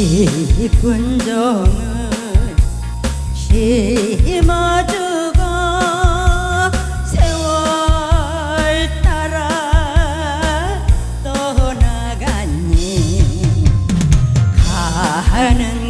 깊은 정을 심어주고 세월 따라 떠나갔니 가는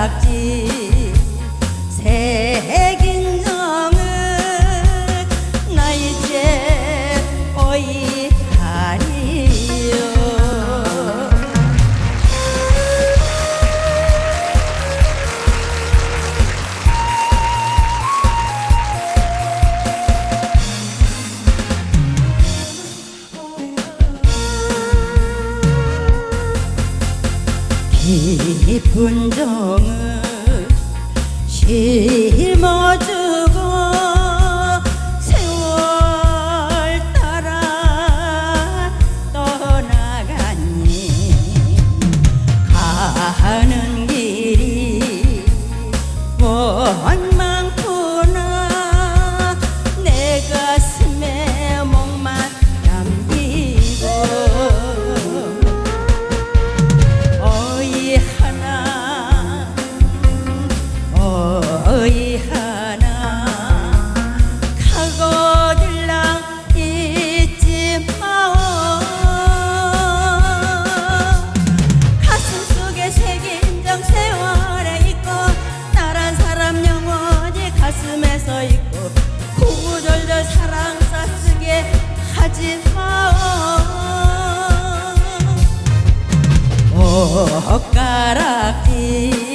가락지 새 깊은 정을 심어주 옷가락지